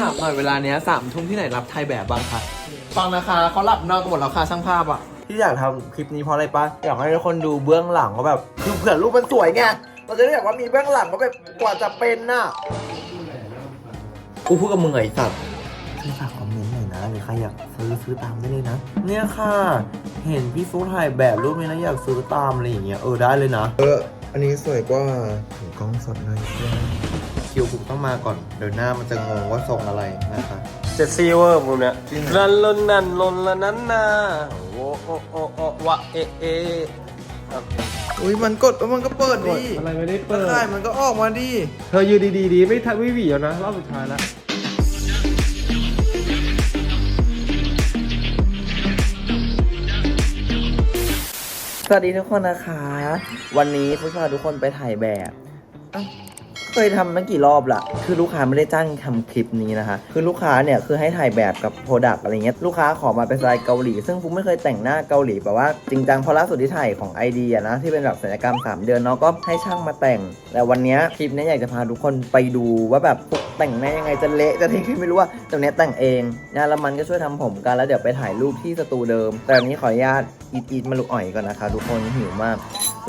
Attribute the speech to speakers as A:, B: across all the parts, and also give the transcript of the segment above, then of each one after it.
A: ถามหน่อยเวลาเนี้ยสามทุ่มที่ไหนรับถ่ายแบบบ้างคะฟังนะคะเขาหลับนอนกันหมดแล้วค่ะช่างภาพอะ ที่อยากทำคลิปนี้เพราะอะไรปะอยากให้ทุกคนดูเบื้องหลังว่าแบบคือเผื่อรูปมันสวยไงเราจะได้แบบว่ามีเบื้องหลังว่าแบบกว่าจะเป็นน่ะกูพูดกับมึงไอ้สัตว์พี่ฝากคอมเมนต์หน่อยนะหรือใครอยากซื้อซื้อตามได้เลยนะ เนี่ยค่ะ เห็นพี่ฟุ๊กถ่ายแบบรูปนี้แล้วอยากซื้อตามอะไรอย่างเงี้ยเออได้เลยนะ
B: เออ อันนี้สวยกว่าถือกล้องสดหน่อยเพื่อน
A: คิวฟุ๊กต้องมาก่อน เดี๋ยวหน้ามันจะงงว่าทรงอะไรนะคะ
C: เจ็ดซีเวอร์มุมเนี้ยรันลนนันลนละนั้นนาโอโอโอโอวะเอเอครับ
B: อุ้ยมันกดแล้วมันก็เปิดดิ
C: อะไรไม่ได้เปิด
B: ตะข่ายมันก็ออกมาดิ
C: เธอยืนดีๆดีไม่ทักไม่หวีแล้วนะรอบสุดท้ายแล้ว
A: สวัสดีทุกคนนะคะ วันนี้ฟุ๊กพาทุกคนไปถ่ายแบบอะ เคยทำมากี่รอบละคือลูกค้าไม่ได้จ้างทำคลิปนี้นะคะ คือลูกค้าเนี่ยคือให้ถ่ายแบบกับโปรดักอะไรเงี้ย ลูกค้าขอมาเป็นสไตล์เกาหลี ซึ่งฟุ๊กไม่เคยแต่งหน้าเกาหลีแบบว่าจริงจังเพราะล่าสุดที่ถ่ายของไอเดียนะที่เป็นแบบศัลยกรรม 3 เดือนเนาะก็ให้ช่างมาแต่ง แต่วันนี้คลิปนี้อยากจะพาทุกคนไปดูว่าแบบฟุกแต่งหน้ายังไงจะเละจะทิ้งไม่รู้ว่าแต่เนี้ยแต่งเองนะแล้วมันก็ช่วยทำผมกันแล้วเดี๋ยวไปถ่ายรูปที่สตูเดิม แต่วันนี้ขออนุญาตอีทอีทมาลุกอ่อยก่อนนะคะ ทุกคนหิวมาก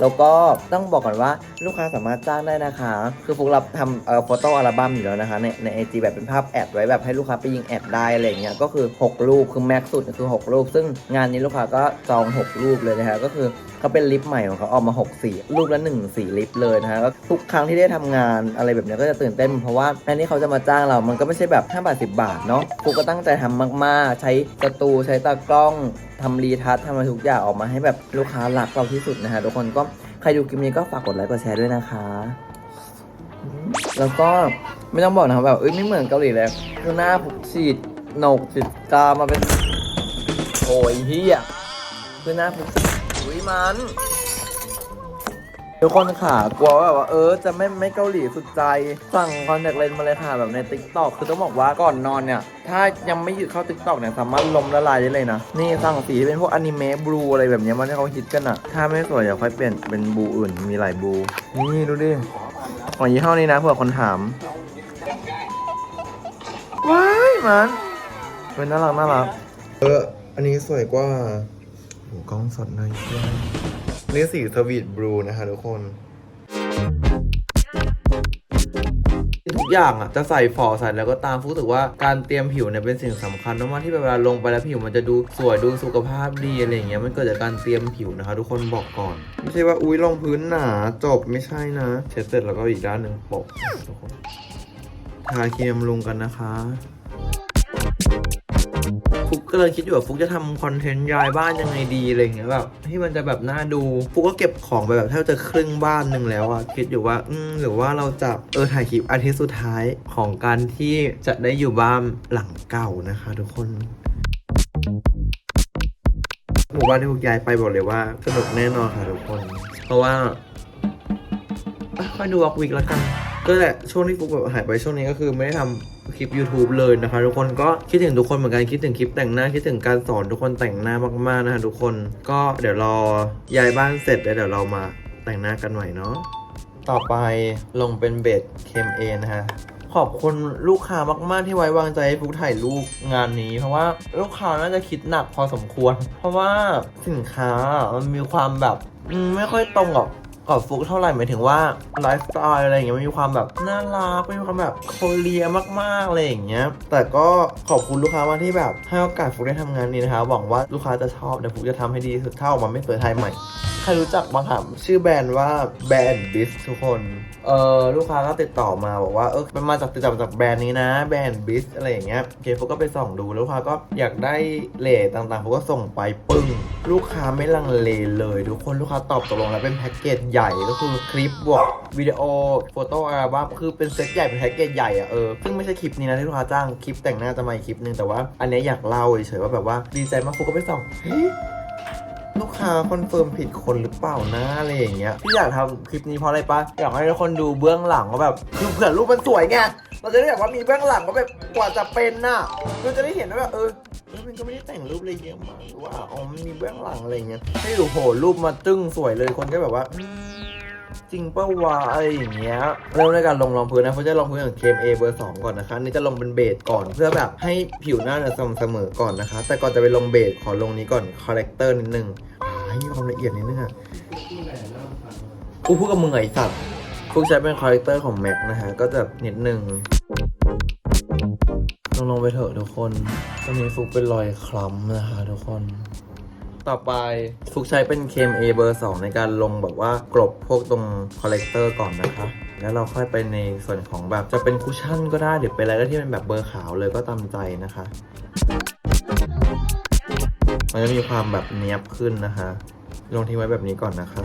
A: แล้วก็ต้องบอกก่อนว่าลูกค้าสามารถจ้างได้นะคะ คือฟุกรับทำเอ่อโฟโต้อัลบั้มอยู่แล้วนะคะ ในในไอจีแบบเป็นภาพแอดไว้แบบให้ลูกค้าไปยิงแอดได้อะไรเงี้ยก็คือ 6 รูปคือแม็กสุดคือ 6 รูป ซึ่งงานนี้ลูกค้าก็จอง 6 รูปเลยนะคะก็คือเขาเป็นลิปใหม่ของเขาออกมา 6 สีรูปละ1สีลิปเลยนะคะก็ทุกครั้งที่ได้ทำงานอะไรแบบเนี้ยก็จะตื่นเต้นเพราะว่าอันนี้เขาจะมาจ้างเรา มันก็ไม่ใช่แบบ5บาท10 บาทเนาะฟุกก็ตั้งใจทำมากๆ ใช้สตูใช้ตากล้อง ทำรีทัชทำอะไรทุกอย่างออกมาให้แบบลูกค้ารักเราที่สุดนะฮะทุกคนก็ใครดูคลิปนี้ก็ฝากกดไลค์กดแชร์ด้วยนะคะ แล้วก็ไม่ต้องบอกนะครับแบบเอ้ยไม่เหมือนเกาหลีเลยคือหน้าผมฉีดโหนกฉีดกามาเป็นโอ้ยเฮียคือหน้าผมอุ้ยมัน ทุกคนค่ะกลัวว่าแบบว่าเออจะไม่ไม่เกาหลีสุดใจ สั่งคอนแทคเลนส์มาเลยค่ะแบบใน t ิ k t o k คือต้องบอกว่าก่อนนอนเนี่ย ถ้ายังไม่หยุดเข้า t ิ k t o k เนี่ยสามารถลมละลายได้เลยนะ นี่สั่งสีที่เป็นพวกอนิเมะบลูอะไรแบบเนี้ยมันที่เขาฮิตกันอะถ้าไม่สวยเดี๋ยวค่อยเปลี่ยนเป็นบลูอื่นมีหลายบลูนี่ดูดิของยี่ห้อนี้นะเผื่อคนถามว้ายมันเป็นน่ารักน่ารัก
B: เอออันนี้สวยกว่าถือกล้องสดหน่อย นี่สีสวีทบลูนะคะทุกคน
A: ทุกอย่างอะจะใส่ฝอใส่แล้วก็ตามฟุกรู้สึกว่าการเตรียมผิวเนี่ยเป็นสิ่งสำคัญมากๆที่เวลาลงไปแล้วผิวมันจะดูสวยดูสุขภาพดีอะไรอย่างเงี้ยมันเกิดจากการเตรียมผิวนะคะ ทุกคนบอกก่อน ไม่ใช่ว่าอุ้ยลงพื้นหนาจบไม่ใช่นะเช็ดเสร็จแล้วก็อีกด้านหนึ่งโปะทุกคนทาครีมบำรุงกันนะคะฟุ ก็เลยคิดอยู่ว่าฟุกจะทำคอนเทนต์ย้ายบ้านยังไงดีอะไรเงี้ยแบบที่มันจะแบบน่าดู ฟุกก็เก็บของไปแบบแทบจะครึ่งบ้านหนึ่งแล้วอะคิดอยู่ว่าอืมหรือว่าเราจะเออถ่ายคลิปอาทิตย์สุดท้ายของการที่จะได้อยู่บ้านหลังเก่านะคะ ทุกคนหมู่บ้านที่ฟุกย้ายไปบอกเลยว่าสนุกแน่นอนค่ะทุกคน เพราะว่าค่อยดูวอล์กวิกแล้วกันก็แหละช่วงที่ฟุกแบบหายไปช่วงนี้ก็คือไม่ได้ทำ คลิป YouTube เลยนะคะ ทุกคนก็คิดถึงทุกคนเหมือนกันคิดถึงคลิปแต่งหน้าคิดถึงการสอนทุกคนแต่งหน้ามากๆนะคะทุกคนก็เดี๋ยวรอย้ายบ้านเสร็จแล้วเดี๋ยวเรามาแต่งหน้ากันใหม่เนาะต่อไปลงเป็นเบสเคมเอนะฮะขอบคุณลูกค้ามาก ๆ ที่ไว้วางใจให้ฟุกถ่ายรูปงานนี้ เพราะว่าลูกค้าน่าจะคิดหนักพอสมควร เพราะว่าสินค้ามันมีความแบบไม่ค่อยตรงกับ กับฟุกเท่าไหร่หมายถึงว่าไลฟ์สไตล์อะไรอย่างเงี้ยมันมีความแบบน่ารักมีความแบบโคเรียมากๆอะไรอย่างเงี้ยแต่ก็ขอบคุณลูกค้ามาที่แบบให้โอกาสฟุกได้ทำงานนี้นะคะหวังว่าลูกค้าจะชอบเดี๋ยวฟุกจะทำให้ดีสุดเท่าออกมาไม่เปิดไทยใหม่ใครรู้จักบ้างครับชื่อแบรนด์ว่าแบรนด์บิสทุกคนเออลูกค้าก็ติดต่อมาบอกว่าเออมันมาจากติดต่อจากแบรนด์นี้นะแบรนด์บิสอะไรอย่างเงี้ยโอเคฟุกก็ไปส่องดูแล้วลูกค้าก็อยากได้เลทต่างๆฟุกก็ส่งไปปึ้ง ลูกค้าไม่ลังเลเลย ทุกคนลูกค้าตอบตกลงแล้วเป็นแพ็กเกจใหญ่หญ่ๆ ก็คือคลิปบวกวิดีโอโฟโต้อัลบั้มคือเป็นเซตใหญ่เป็นแพ็กเกจใหญ่อะเออซึ่งไม่ใช่คลิปนี้นะที่ลูกค้าจ้างคลิปแต่งหน้าจะมาอีกคลิปนึงแต่ว่าอันนี้อยากเล่าเฉยๆว่าแบบว่าดีใจมากฟุกก็ไปส่องลูกค้าคอนเฟิร์มผิดคนหรือเปล่านะอะไรอย่างเงี้ยพี่อยากทำคลิปนี้เพราะอะไรปะอยากให้ทุกคนดูเบื้องหลังว่าแบบคือเผื่อรูปมันสวยไงเราจะได้แบบว่ามีเบื้องหลังว่าแบบกว่าจะเป็นน่ะเราจะได้เห็นว่าแบบเออ เออมันก็ไม่ได้แต่งรูปอะไรเยอะมากหรือว่าอ๋อมันมีเบื้องหลังอะไรเงี้ยให้ดูโหรูปมาตึ้งสวยเลยคนก็แบบว่าจริงปะวะอะไรอย่างเงี้ยเริ่มด้วยการลงรองพื้นนะเพราะจะลงพื้นของเคมเอเบอร์สองก่อนนะคะนี่จะลงเป็นเบสก่อนเพื่อแบบให้ผิวหน้าเนี่ยสม่ำเสมอก่อนนะคะ แต่ก่อนจะไปลงเบสขอลงนี้ก่อนคอ r เรคเตอร์นิดนึงให้มีความละเอียดนิดนึงอะกูพูดกับมึงไอ้สัตว์ฟุกใช้เป็นคอ r เรคเตอร์ของแม็กนะฮะก็จะนิดนึง ลงลงไปเถอะทุกคนตอนนี้ฟุกเป็นรอยคล้ำนะคะ ทุกคน ต่อไปฟุกใช้เป็นเคม A เบอร์ 2 ในการลงแบบว่ากลบพวกตรงคอลเลกเตอร์ก่อนนะคะแล้วเราค่อยไปในส่วนของแบบจะเป็นคุชชั่นก็ได้หรือเป็นอะไรก็ที่เป็นแบบเบอร์ขาวเลยก็ตามใจนะคะ มันจะมีความแบบเนี้ยบขึ้นนะคะ ลงทิ้งไว้แบบนี้ก่อนนะคะ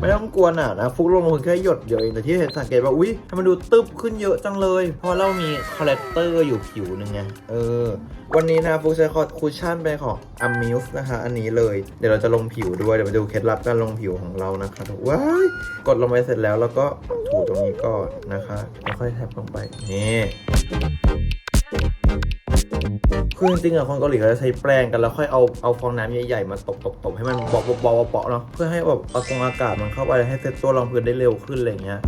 A: ไม่ต้องกลัวหนานะฟุกลงมือแค่หยดเดียวเองแต่ที่เห็นสังเกตว่าอุ๊ยทำไมดูตึบขึ้นเยอะจังเลย เพราะเรามีคอลเลเตอร์อยู่ผิวหนึ่งไงเออ วันนี้นะฟุกใช้คอคุชชั่นเป็นของ a m u s e นะคะ อันนี้เลย เดี๋ยวเราจะลงผิวด้วยเดี๋ยวมาดูเคล็ดลับการลงผิวของเรานะคะทุกว้ายกดลงไปเสร็จแล้วแล้วก็ถูตรงนี้ก่อนนะคะแล้วค่อยแทบลงไปนี่ คือจริงๆอะคนเกาหลีเขาจะใช้แปรงกันแล้วค่อยเอาเอาฟองน้ำใหญ่ๆมาตบตบตบให้มันบอกบอกบอกบอกเนาะเพื่อให้แบบเอาตรงอากาศมันเข้าไปให้เซตตัวรองพื้นได้เร็วขึ้นอะไรอย่างเงี้ย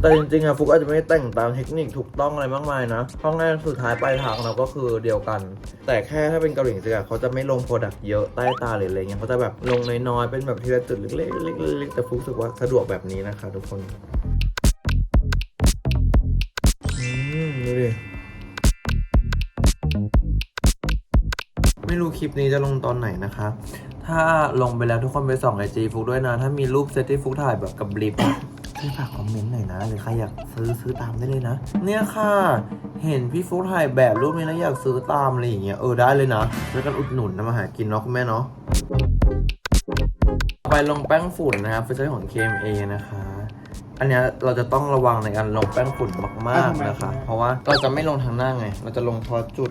A: แต่จริงๆอะฟุกอาจจะไม่ได้แต่งตามเทคนิคถูกต้องอะไรมากมายนะเพราะงั้นสุดท้ายปลายทางเราก็คือเดียวกัน แต่แค่ถ้าเป็นเกาหลีจริงๆอะเขาจะไม่ลงโปรดักต์เยอะใต้ตาหรืออะไรเงี้ยเขาจะแบบลงน้อยๆเป็นแบบทีละจุดเล็กๆเล็กๆเล็กๆแต่ฟุกรู้สึกว่าสะดวกแบบนี้นะคะทุกคน ไม่รู้คลิปนี้จะลงตอนไหนนะคะ ถ้าลงไปแล้วทุกคนไปส่องไอจีฟุกด้วยนะ ถ้ามีรูปเซตที่ฟุกถ่ายแบบกับบลิปช่วยฝากคอมเมนต์หน่อยนะ หรือใครอยากซื้อซื้อตามได้เลยนะ เนี่ยค่ะ เห็นพี่ฟุกถ่ายแบบรูปนี้แล้วอยากซื้อตามอะไรอย่างเงี้ย เออได้เลยนะช่วยกันอุดหนุนนะมาหากินเนาะคุณแม่เนาะ ไปลงแป้งฝุ่นนะครับเป็นใช้ของ KMA นะคะ อันเนี้ยเราจะต้องระวังในการลงแป้งฝุ่นมากๆนะคะ เพราะว่าเราจะไม่ลงทางหน้าไง เราจะลงพาะจุด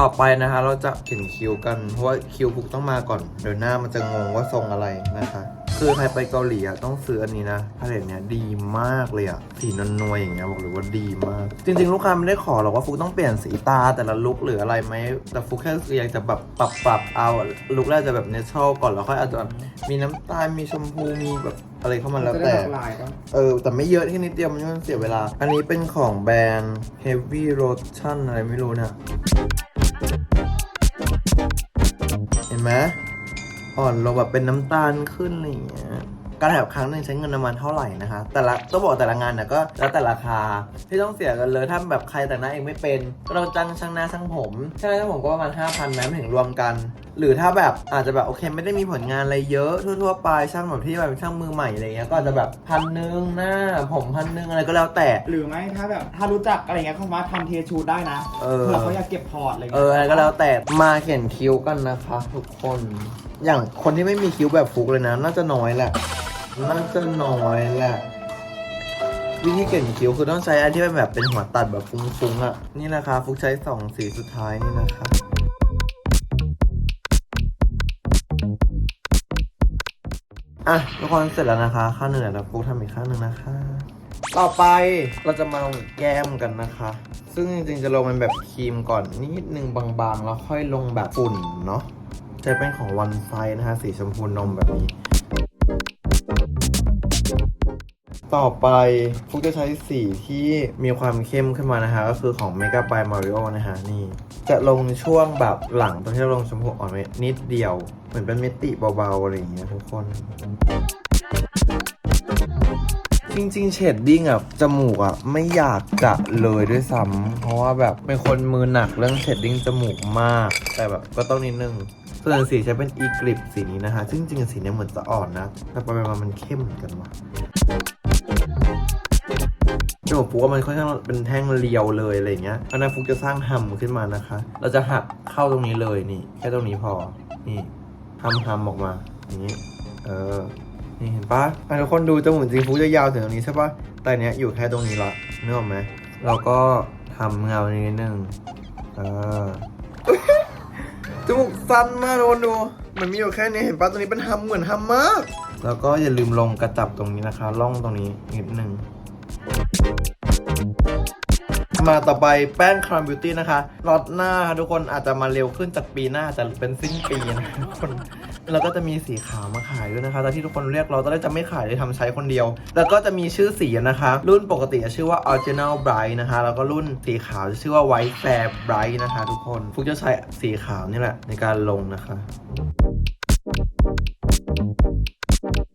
A: ต่อไปนะคะ เราจะเขียนคิ้วกัน เพราะว่าคิ้วพุกต้องมาก่อน เดี๋ยวหน้ามันจะงงว่าทรงอะไรนะคะ คือใครไปเกาหลีอะต้องซื้ออันนี้นะพาเลตเนี้ยดีมากเลยอะ สีนวลๆอย่างเงี้ยบอกเลยว่าดีมาก จริง ๆ ลูกค้าไม่ได้ขอหรอกว่าฟุกต้องเปลี่ยนสีตาแต่ละลุคหรืออะไรไหมแต่ฟุกแค่อยากจะแบบปรับปรับๆเอาลุคแรกจะแบบเนเชอรัลก่อนแล้วค่อยอาจจะแบบมีน้ำตาลมีชมพูมีแบบอะไรเข้ามาแล้ว
B: จะได้
A: แต่
B: หลากหลายก็
A: เออ แต่ไม่เยอะแค่นิดเดียวมันมันเสียเวลา อันนี้เป็นของแบรนด์ Heavy Rotation อะไรไม่รู้เนี่ยเห็ นไหมอ่อนลงแบบเป็นน้ำตาลขึ้นอะไรอย่างเงี้ยการถ่ายแบบครั้งหนึ่งใช้เงินประมาณเท่าไหร่นะคะ แต่ละต้องบอกแต่ละงานนะก็แล้วแต่ราคาที่ต้องเสียกันเลยถ้าแบบใครแต่งหน้าเองไม่เป็นก็ต้องจ้างช่างหน้าช่างผมช่างหน้าช่างผมก็ประมาณ5,000นะไม่ถึงรวมกัน หรือถ้าแบบอาจจะแบบโอเค ไม่ได้มีผลงานอะไรเยอะทั่วๆไปช่างแบบที่แบบเป็นช่างมือใหม่อะไรเงี้ยก็อาจจะแบบพันหนึ่งหน้า ผมพันหนึ่งอะไรก็แล้วแต่
D: หรือไม่ถ้าแบบถ้ารู้จักอะไรเงี้ยเขามาทำเทชูดได้นะ
A: เออ
D: เผื่อเขาอยากเก็บพอร์ตอะไร
A: เอ
D: เงี้
A: อยอะไรก็แล้วแต่มาเขียนคิ้วกันนะคะทุกคน อย่างคนที่ไม่มีคิ้วแบบฟุกเลยนะ น่าจะน้อยแหละ น่าจะน้อยแหละ วิธีเขียนคิ้วคือต้องใช้อันที่เป็นแบบเป็นหัวตัดแบบฟุ้งๆอะ นี่นะคะ ฟุกใช้สองสีสุดท้ายนี่นะคะ อะทุกคนเสร็จแล้วนะคะข้างหนึ่งแล้วฟุกทำอีกข้างหนึ่งนะคะ ต่อไปเราจะมาลงแก้มกันนะคะ ซึ่งจริงๆจะลงเป็นแบบครีมก่อนนิดนึงบางๆแล้วค่อยลงแบบฝุ่นเนาะใช้เป็นของวันไซนะคะสีชมพูนมแบบนี้ ต่อไปฟุกจะใช้สีที่มีความเข้มขึ้นมานะคะ ก็คือของ Mega by Mario นะคะนี่ จะลงช่วงแบบหลังตอนที่เราลงชมพูอ่อนนิดเดียว เหมือนเป็นเมติเบาๆอะไรอย่างเงี้ยทุกคน จริงๆเชดดิ้งอะจมูกอะไม่อยากจะเลยด้วยซ้ำเพราะว่าแบบเป็นคนมือหนักเรื่องเชดดิ้งจมูกมาก แต่แบบก็ต้องนิดนึงส่วนสีใช้เป็นอีกริปสีนี้นะคะซึ่งจริงๆสีนี้เหมือนจะอ่อนนะ แต่ไปมามันเข้มเหมือนกันว่ะ จมูกฟุกว่ามันค่อนข้างเป็นแท่งเรียวเลยอะไรเงี้ยอันนั้นฟุกจะสร้างฮัมขึ้นมานะคะ เราจะหักเข้าตรงนี้เลยนี่ แค่ตรงนี้พอ นี่ฮัมฮัมออกมาอย่างนี้ เออ นี่เห็นปะ่ะทุกคนดูจมูกจริงฟุกจะยาวถึงตรงนี้ใช่ปะแต่เนี้ยอยู่แค่ตรงนี้ละนึกออกไหมเราก็ทำเงานิดนึงเออจมูกสั้นมากทุกคนดู มันมีอยู่แค่นี้เห็นปะตรงนี้เป็นฮัมเหมือนฮัมมาก แล้วก็อย่าลืมลงกระจับตรงนี้นะคะ ล่องตรงนี้นิดนึง มาต่อไปแป้งครามบิวตี้นะคะล็อตหน้าค่ะทุกคนอาจจะมาเร็วขึ้นจากปีหน้าแต่เป็นสิ้นปีนะทุกคนแล้วก็จะมีสีขาวมาขายด้วยนะคะ แต่ที่ทุกคนเรียกเราตอนแรกจะไม่ขายเลยทำใช้คนเดียว แล้วก็จะมีชื่อสีนะคะ รุ่นปกติจะชื่อว่า Original Bright นะคะ แล้วก็รุ่นสีขาวจะชื่อว่า White Fair Bright นะคะ ทุกคนฟุกจะใช้สีขาวนี่แหละในการลงนะคะ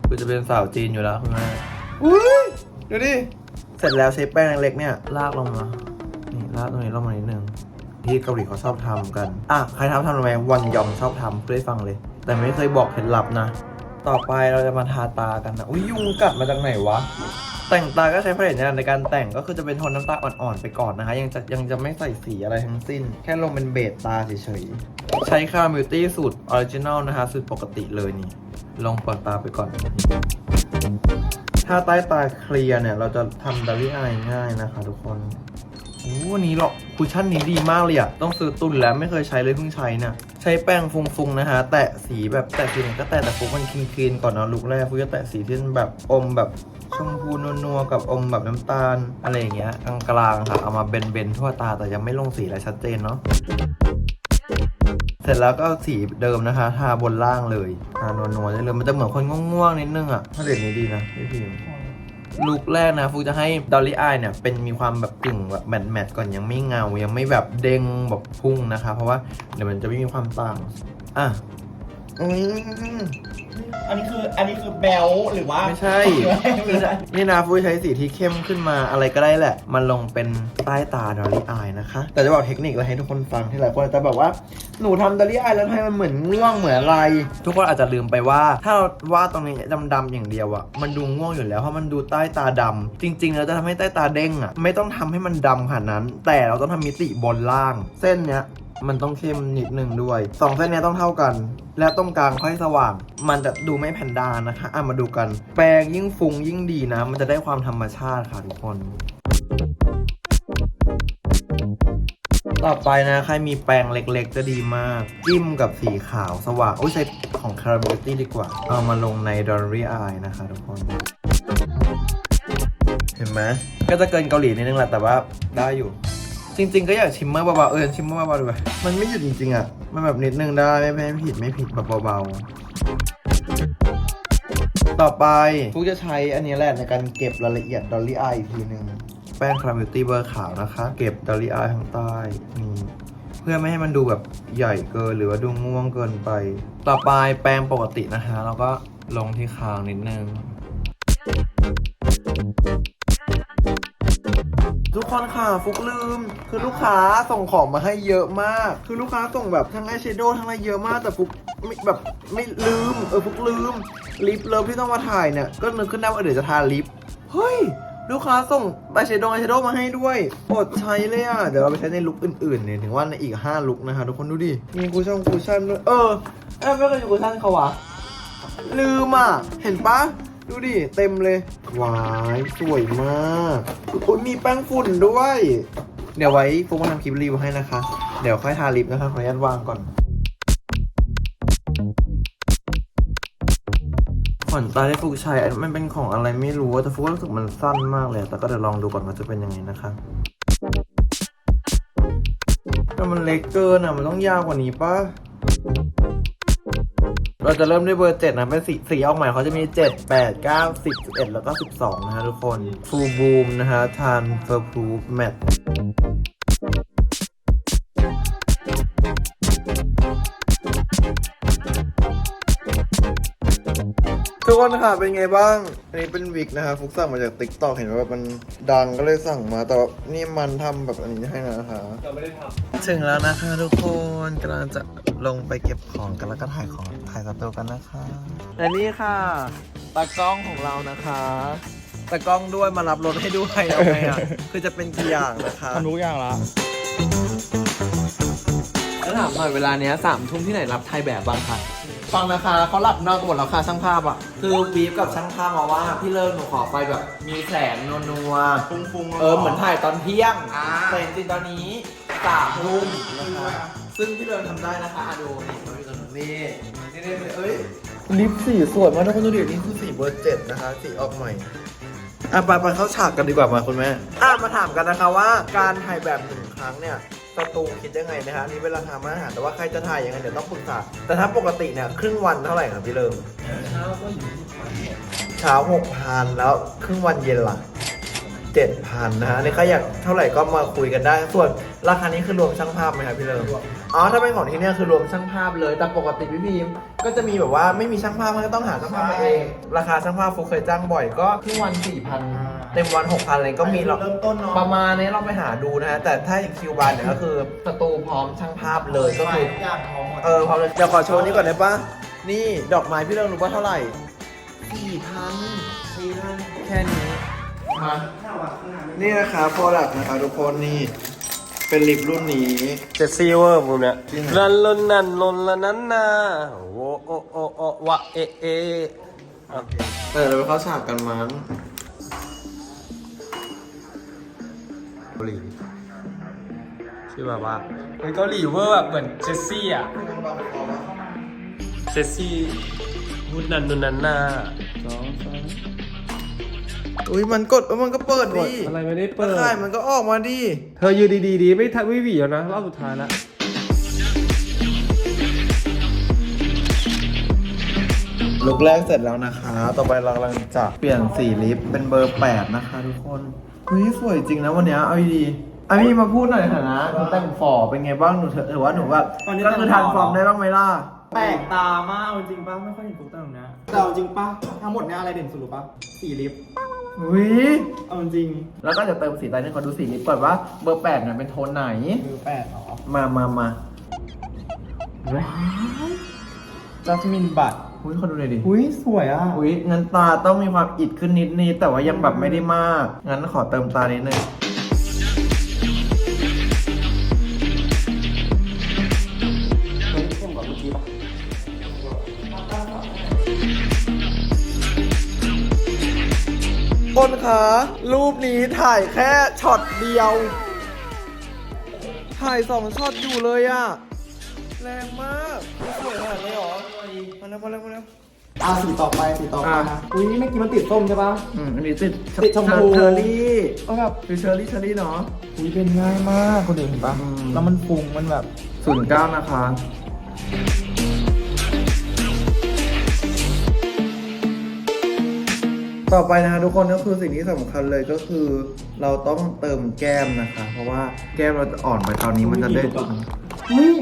A: ฟุกจะเป็นสาวจีนอยู่แล้วคุณแม่อุ้ยดูดิ ร็จแล้วใช้แป้งเล็กๆเนี่ยลากลงมา นี่ลากตรงนี้ลงมานิดนึงที่เกาหลีเขาชอบทำกัน อะใครทำทำทำไมวันยอมชอบทำเพื่อให้ฟังเลย แต่ไม่เคยบอกเคล็ดลับนะ ต่อไปเราจะมาทาตากันนะอุ้ยยุงกัดมาจากไหนวะ แต่งตาก็ใช้ผลิตภัณฑ์ในการแต่งก็คือจะเป็นโทนน้ำตาอ่อนๆไปก่อนนะคะ ยังจะยังจะไม่ใส่สีอะไรทั้งสิ้น แค่ลงเป็นเบสตาเฉยๆ ใช้คามิวตี้สูตรออริจินอลนะคะสูตรปกติเลยนี่ลงเปลือกตาไปก่อน ถ้าใต้ตาเคลียร์เนี่ย เราจะทำดารี่อายง่ายนะคะทุกคนโอ้วันนี้หรอกคุชชั่นนี้ดีมากเลยอะต้องซื้อตุนแล้วไม่เคยใช้เลยเพิ่งใช้เนี่ยใช้แป้งฟุ้งๆนะคะแตะสีแบบแตะสีไหนก็แตะแต่ฟุ้งมันคลีนๆก่อนเนาะลุกแรกฟุ้งจะแตะสีที่มันแบบอมแบบชมพูนัวๆกับอมแบบน้ำตาล อะไรอย่างเงี้ยกลางๆค่ะเอามาเบนๆทั่วตาแต่ยังไม่ลงสีอะไรชัดเจนเนาะ เสร็จแล้วก็สีเดิมนะคะ ทาบนล่างเลยทานัวๆได้เลยมันจะเหมือนคนง่วงๆนิดนึงอะถ้าเด็ดนี้ดีนะพี่พิมพ์ลุกแรกนะฟูจะให้ดอลลี่อายเนี่ยเป็นมีความแบบกึ่งแบบแมทแมทก่อนยังไม่เงา ยังไม่แบบเด้งแบบพุ่งนะคะ เพราะว่าเดี๋ยวมันจะไม่มีความต่างอะ อืม
D: อันนี้คืออันนี้คือแบลหรือว่า
A: ไม่ใช่
D: ไม่ใช่
A: นี่นะฟูใช้สีที่เข้มขึ้นมาอะไรก็ได้แหละ มันลงเป็นใต้ตาดอลลี่อายนะคะ แต่จะบอกเทคนิคอะไรให้ทุกคนฟังที่หลายคนอาจจะแบบว่าหนูทำดอลลี่อายแล้วทำไมมันเหมือนง่วงเหมือนอะไร ทุกคนอาจจะลืมไปว่า ถ้าเราวาดตรงนี้ดำๆอย่างเดียวอะมันดูง่วงอยู่แล้วเพราะมันดูใต้ตาดำจริงๆแล้วจะทำให้ใต้ตาเด้งอะไม่ต้องทำให้มันดำขนาดนั้น แต่เราต้องทำมิติบนล่าง เส้นเนี้ย มันต้องเข้มนิดนึงด้วยสองเส้นนี้ต้องเท่ากัน และตรงกลางค่อยสว่าง มันจะดูไม่แพนดานะคะอะมาดูกัน แปรงยิ่งฟุ้งยิ่งดีนะ มันจะได้ความธรรมชาติค่ะทุกคน ต่อไปนะใครมีแปรงเล็กๆ จะดีมาก จิ้มกับสีขาวสว่างโอ้ยใช้ของ c a r a m e l t y ดีกว่า เอามาลงใน d o r y Eye นะคะทุกคนเห็นไหมก็จะเกินเกาหลีนิดนึงแหละแต่ว่าได้อยู่ จริง ๆ ก็อยากชิมเมอร์เบาๆเออชิมเมอร์เบาๆดูไปมันไม่หยุดจริงๆอะ มันแบบนิดนึงได้ไม่ไม่ผิดไม่ผิดแบบเบาๆ ต่อไปฟุกจะใช้อันนี้แหละในการเก็บรายละเอียดดอลลี่อายอีกทีหนึ่งแป้งคาราเมลตี้เบอร์ขาวนะคะ เก็บดอลลี่อายข้างใต้นี่เพื่อไม่ให้มันดูแบบใหญ่เกินหรือว่าดูง่วงเกินไป ต่อไปแป้งปกตินะคะแล้วก็ลงที่คางนิดนึงทุก คนค่ะฟุกลืม คือลูกค้าส่งของมาให้เยอะมาก คือลูกค้าส่งแบบทั้งไอแชโดว์ทั้งอะไรเยอะมากแต่ฟุกไม่แบบไม่ลืมเออฟุกลืมลิปเลิฟที่ต้องมาถ่ายเนี่ยก็นึกขึ้นได้ว่าเดี๋ยวจะทาลิปเฮ้ยลูกค้าส่งไอแชโดว์ไอแชโดว์มาให้ด้วยอดใช้เลยอะเดี๋ยวเราไปใช้ในลุคอื่นๆเนี่ยถึงว่าในอีก 5 ลุคนะคะทุกคนดูดิมีคูชั่นคูชั่นด้วยเออเอ้ยไม่เคยดูคูชั่นเขาวะลืมอะเห็นปะ ดูดิ เต็มเลยวายสวยมากอุ้ยมีแป้งฝุ่นด้วย เดี๋ยวไว้ฟุกมาทำคลิปรีวิวให้นะคะ เดี๋ยวค่อยทาลิปนะคะ ขออนุญาตวางก่อนขนตาที่ฟุกใช้อันมันเป็นของอะไรไม่รู้แต่ฟุกรู้สึกมันสั้นมากเลย แต่ก็เดี๋ยวลองดูก่อนว่าจะเป็นยังไงนะคะแต่มันเล็กเกินอะ มันต้องยาวกว่านี้ปะ เราจะเริ่มด้วยเบอร์7นะเป็นสีสีออกใหม่เขาจะมี7 8 9 10 11แล้วก็12นะฮะทุกคน Full Boom นะฮะ Transfer Proof Matte ทุกคนค่ะเป็นไงบ้าง อันนี้เป็นวิกนะคะฟุกสั่งมาจากติ๊กต็อกเห็นว่าแบบมันดังก็เลยสั่งมา แต่ว่านี่มันทำแบบอันนี้ให้นะคะ
C: เราไม่ได้ท
A: ถึงแล้วนะคะทุกคนกำลังจะ ลงไปเก็บของกันแล้วก็ถ่ายของถ่ายสตูกันนะคะและนี่ค่ะตากล้องของเรานะคะตากล้องด้วยมารับรถให้ด้วยเอาไงอะคือจะเป็นกี่อย่างนะคะ
D: ทำรู้อย่างละ
A: แล้วถามหน่อยเวลาเนี้ยสามทุ่มที่ไหนรับถ่ายแบบบ้างคะฟังนะคะเขาหลับนอนกันหมดแล้วค่ะช่างภาพอะ คือบีฟกับช่างภาพมาว่าพี่เลิกหนูขอไฟแบบมีแสงนัวๆ
D: ฟุ้งๆ
A: เออเหมือนถ่ายตอนเที่ยง
D: อ่า
A: แต่จริงๆตอนนี้สามทุ่มนะคะ ซึ่งพี่เริงทำได้นะคะอะดูนี่มาดูตรงนี้นี่นี่นี่เอ้ยลิปสีสวยมากทุกคนดูดินี่คือสีเบอร์เจ็ดนะคะสีออกใหม่อะไปไปเข้าฉากกันดีกว่ามาคุณแม่อะมาถามกันนะคะว่าการถ่ายแบบหนึ่งครั้งเนี่ยสตูคิดยังไงนะฮะอันนี่เป็นราคามาตรฐานแต่ว่าใครจะถ่ายยังไงเดี๋ยวต้องปรึกษาแต่ถ้าปกติเนี่ยครึ่งวันเท่าไหร่ครับพี่เลิมเช้าหกพันแล้วครึ่งวันเย็นล่ะ เจ็ดพันนะฮะในใครอยากเท่าไหร่ก็มาคุยกันได้ ส่วนราคานี้คือรวมช่างภาพไหมครับพี่เลิมอ๋อถ้าเป็นของที่เนี่ยคือรวมช่างภาพเลยแต่ปกติพี่บีมก็จะมีแบบว่าไม่มีช่างภาพมันก็ต้องหาช่างภาพมาเองราคาช่างภาพฟุกเคยจ้างบ่อยก็ครึ่งวันสี่พันเต็มวันหกพันอะไรก็มีหรอก
D: เริ่มต้นเนาะ
A: ประมาณนี้เราไปหาดูนะฮะแต่ถ้าอย่างคิวบานเนี่ยก็คือสตูพร้อมช่างภาพเลยก็คือ
D: ทุกอย่างพร้อมหมด
A: เออพร้อมเลยเดี๋ยวขอโชว์นี้ก่อนได้ปะนี่ดอกไม้พี่เริ่มรู้ว่าเท่าไหร่สี่พันสี่พันแค่นี้ มานี่นะคะโปรดักต์นะคะทุกคนนี่ เป็นลิปรุ่นนี้
C: เจสซี่เวอร์มุมเนี้ย
A: จริงเหรอ
C: ลันลนนันลนละนั้นนาโอโอโอโอวะเอะเอะอะ
A: เออเราไปเข้าฉากกันมั้ง
C: เกาหลีชื่อแบบว่าเป็นเกาหลีเวอร์แบบเหมือนเจสซี่อะ เจสซี่มุดนันนุนนันนา สองสาม
A: อุ้ยมันกดแล้วมันก็เปิด
C: กด
A: ดิ
C: อะไรไม่ได้เปิด
A: ตะข่ายมันก็ออกมาดิ
C: เธอยืนดีๆดีไม่ทักไม่หวีแล้วนะรอบสุดท้ายแล้ว
A: ลุกแรกเสร็จแล้วนะคะ ต่อไปเรากำลังจะเปลี่ยนสีลิปเป็นเบอร์ 8 นะคะทุกคนเฮ้ยสวยจริงนะวันเนี้ยเอาดีๆอามี่มาพูดหน่อยเถอะนะหนูแต่งฝอเป็นไงบ้างหนูเถอะถือว่าหนูแบบ
D: ตอนนี้
A: ก็คือ
D: แต่
A: ทั
D: ง
A: น
D: ฝอ
A: ฟอร์มได้บ้างไหมล่ะ
D: แปลกตามากเอาจริงป่ะไม่ค่อยเห็นฟุกแต่งแบบเนี้ยแต่เอาจริงป่ะทั้งหมดเนี้ยอะไรเด่นสุดหรือป่ะสีลิป
A: อุ้ย
D: เอาจริง
A: แล้วก็จะเติมสีใต้นี่ขอดูสีลิปก่อนว่าเบอร์8เนี่ยเป็นโทนไหน
D: มือแปดเหรอ
A: มามามา
D: จัสมินบัต
A: อุ้ยขอดูหน่อยดิ
D: อุ้ยสวยอะ
A: อุ้ยงั้นตาต้องมีความอิดขึ้นนิดนิดแต่ว่ายังแบบไม่ได้มาก งั้นขอเติมตานิดนึง คนคะรูปนี้ถ่ายแค่ช็อตเดียว ถ่ายสองช็อตอยู่เลยอะแรงมากสวยขนาดนี้หรอมาแล้วมาแล้วมาแล้ว
D: อะสีต่อไปสีต่อไป
A: อะ
D: นะอุ้ยนี่เมื่อกี้มันติดส้มใช่ป่ะ
A: อืมอันนี้ติด
D: ติดชมพู
A: เชอร์รี่
D: ก็แบบ
A: คือเชอร์รี่เชอร์รี่เนาะ
D: อุ้ยเป็นง่ายมากคนอื่นเห็นป่ะ
A: อืม
D: แล้วมันฟุ้งมันแบบ
A: ศูนย์เก้านะคะ ต่อไปนะคะทุกคนก็คือสิ่งที่สำคัญเลยก็คือ เราต้องเติมแก้มนะคะ เพราะว่าแก้มเราจะอ่อนไปตอนนี้มันจะได้
D: อุ้ย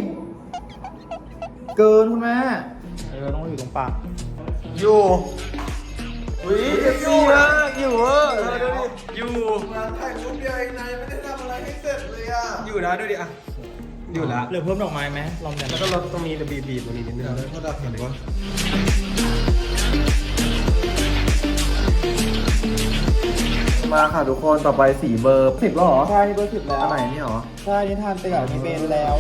D: เกินคุณแม่เออต้องอยู่ตรงปาก
A: อยู่
C: อุ้ยเจสซี่มากอยู่เวอร์เออดูดิอยู่
A: งานถ่ายรูปเดียวเองนายไม่ได้ทำอะไรให้เสร็จเลยอะ
C: อยู่นะดูดิอะอยู่ละ
D: เหลือเพิ่มดอกไม้ไหมลองกัน
C: แล้วก็ลดตรงนี้จะบีบบีบตรงนี้นิดนึง
A: เขาดับเห็นปะ มาค่ะทุกคนต่อไปสีเบอร์สิบหรอ
D: ใช่นี่เบอร์สิบแล้ว
A: อันไหนนี่หรอ
D: ใช่นี่ทานไปกับนี่เบนแล้ว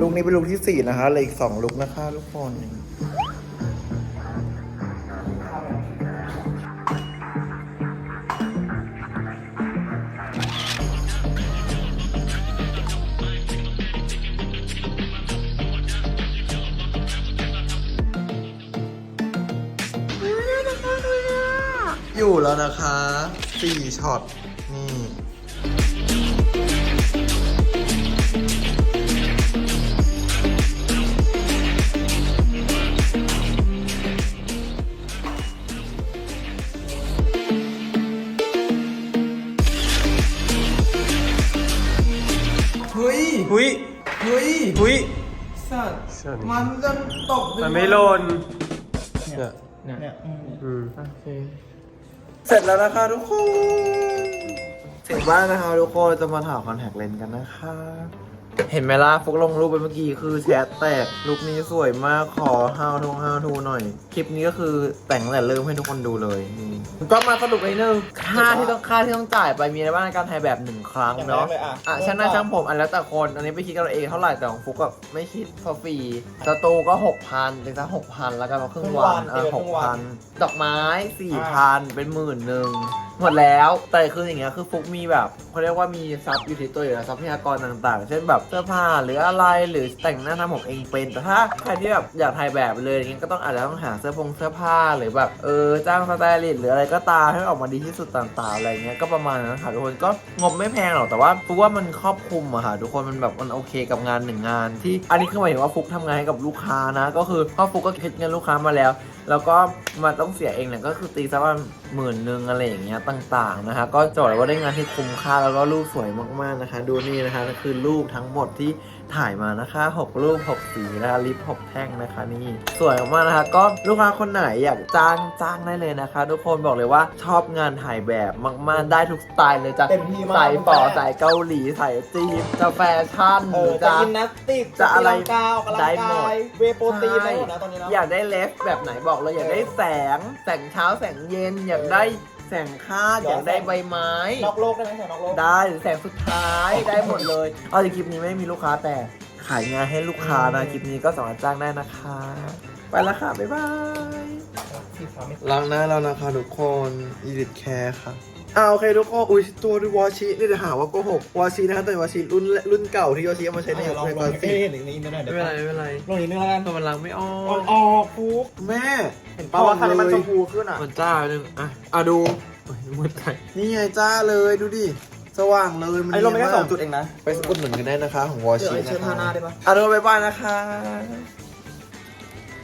A: ลุกนี้เป็นลุกที่สี่นะคะเหลืออีกสองลุกนะคะทุกคน แล้วนะคะสี่ช็อต นี่เฮ้ย
C: อุ้ย
A: เฮ้ย
C: อุ้ย
A: สัตว์
C: สัตว์
A: มันจะตก
C: มันไม่หล่นเนี่ย
D: เนี่ยอืม
C: อืม
A: โอเค เสร็จแล้วนะคะทุกคนเสร็จบ้านนะคะทุกคนจะมาถามคอนแทคเลนส์กันนะคะ เห็นไหมล่ะฟุกลงรูปไปเมื่อกี้คือแชทแตกลุคนี้สวยมากขอ how to how to หน่อย คลิปนี้ก็คือแต่งตั้งแต่เริ่มให้ทุกคนดูเลยนี่ก็มาสรุปอีกนึงค่าที่ต้องค่าที่ต้องจ่ายไปมีอะไรบ้างในการถ่ายแบบหนึ่งครั้งเนาะ
D: เลยอะ
A: อะช่างหน้าช่างผมอันแล้วแต่คน อันนี้ไปคิดกันเราเองเท่าไหร่แต่ของฟุกก็ไม่คิดฟรีสตูก็หกพันถึงสักหกพันแล้วกันเพราะครึ่งวันเออหกพันดอกไม้สี่พันเป็นหมื่นหนึ่ง หมดแล้วแต่คืออย่างเงี้ยคือฟุกมีแบบเขาเรียกว่ามีทรัพย์อยู่ที่ตัวอยู่แล้วทรัพยากรต่างๆ เช่นแบบเสื้อผ้าหรืออะไรหรือแต่งหน้าทำผมเองเป็นแต่ถ้าใครที่แบบอยากถ่ายแบบไปเลยอย่างเงี้ยก็ต้องอาจจะต้องหาเสื้อผงเสื้อผ้าหรือแบบเออจ้างสไตลิสต์หรืออะไรก็ตามให้ออกมาดีที่สุดต่างๆอะไรเงี้ยก็ประมาณนั้นค่ะทุกคนก็งบไม่แพงหรอกแต่ว่าฟุกว่ามันครอบคลุมอะค่ะทุกคนมันแบบมันโอเคกับงานหนึ่งงาน ที่อันนี้คือหมายถึงว่าฟุกทำงานให้กับลูกค้านะ ก็คือพ่อฟุกก็คิดเงินลูกค้ามาแล้ว แล้วก็มาต้องเสียเองเนี่ยก็คือตีซะว่าหมื่นหนึ่งอะไรอย่างเงี้ยต่างๆนะคะ ก็จะบอกเลยว่าได้งานที่คุ้มค่าแล้วก็รูปสวยมากๆนะคะ ดูนี่นะคะนั่นคือรูปทั้งหมดที่ถ่ายมานะคะ 6 รูป 6 สีนะคะลิป6แท่งนะคะ นี่สวยมากๆนะคะ ก็ลูกค้าคนไหนอยากจ้างจ้างได้เลยนะคะ ทุกคนบอกเลยว่าชอบงานถ่ายแบบมากๆได้ทุกสไตล์เลยจ้ะ
D: เต็มที่มาก
A: สายฝอ
D: คุณแม่
A: สายเกาหลีสายจีนจะแฟชั่น
D: เออจะยิมนาสติก
A: จะอะไร
D: ตีลังกาออกกำลัง
A: ได้หม
D: กา
A: ด
D: ยเวย์โปรตีนได้หมดนะตอนนี้นะ
A: อยากได้เลฟแบบไหนบอกเลยอยากได้แสง แสงเช้าแสงเย็นอยากได้แสงคาด
D: ย้อน
A: อยากได้
D: แสง
A: ใบไม้
D: นอกโลกได้ไหมแถวนอกโลก
A: ได้แสงสุดท้ายได้หมดเลย เอาในคลิปนี้ไม่มีลูกค้าแต่ขายงานให้ลูกค้านะ
D: อืม
A: คลิปนี้ก็สามารถจ้างได้นะคะ ไปและค่ะ บ๊ายบาย
D: สีฟ้าไม่
B: ล้างหน้าแล้วนะคะทุกคนอีดิทแคร์ ค่ะอ่าโอเคทุกคนอุ้ยตัวดูวอชินี่เดี๋ยวหาว่าโกหกวอชินะคะแต่วอชิรุ่นรุ่นเก่าที่วอชิเอามาใช้ใน
D: เดี๋ยวลอง
B: ใน
D: ล
B: ก
D: อ
B: องน
D: ให้
B: สิ
D: เห็นอีกนิดนึงหน่อยเดี๋
A: ไม่
D: ยว
A: เป็นไรไม่เป็นไร
D: ลงอีกนิดนึงแล้วกัน
A: ตัวมันล้างไม่ออ
D: ออกกออกฟุก
B: แม่
D: เห็นป่าวว่าคันนี้มันชมพูขึ้นอะ
A: มันจ้าหนึ่งอะอะดูโอ้ยมืดไป
B: นี่ไงจ้าเลยดูดิ สว่างเลยมัน
D: ไอ้ลงไปแค่
B: เนียน
D: ส
B: มา
D: อกงจุดเองนะ
B: ไปอุดหนุนกันได้นะคะ ของวอ
D: เดี๋ยว
B: ชิ
D: ไอ้เช็
B: นะ
D: ดผ้า
B: คะ
D: หน้าได้ปะ
A: อะดูบ๊ายบายนะคะ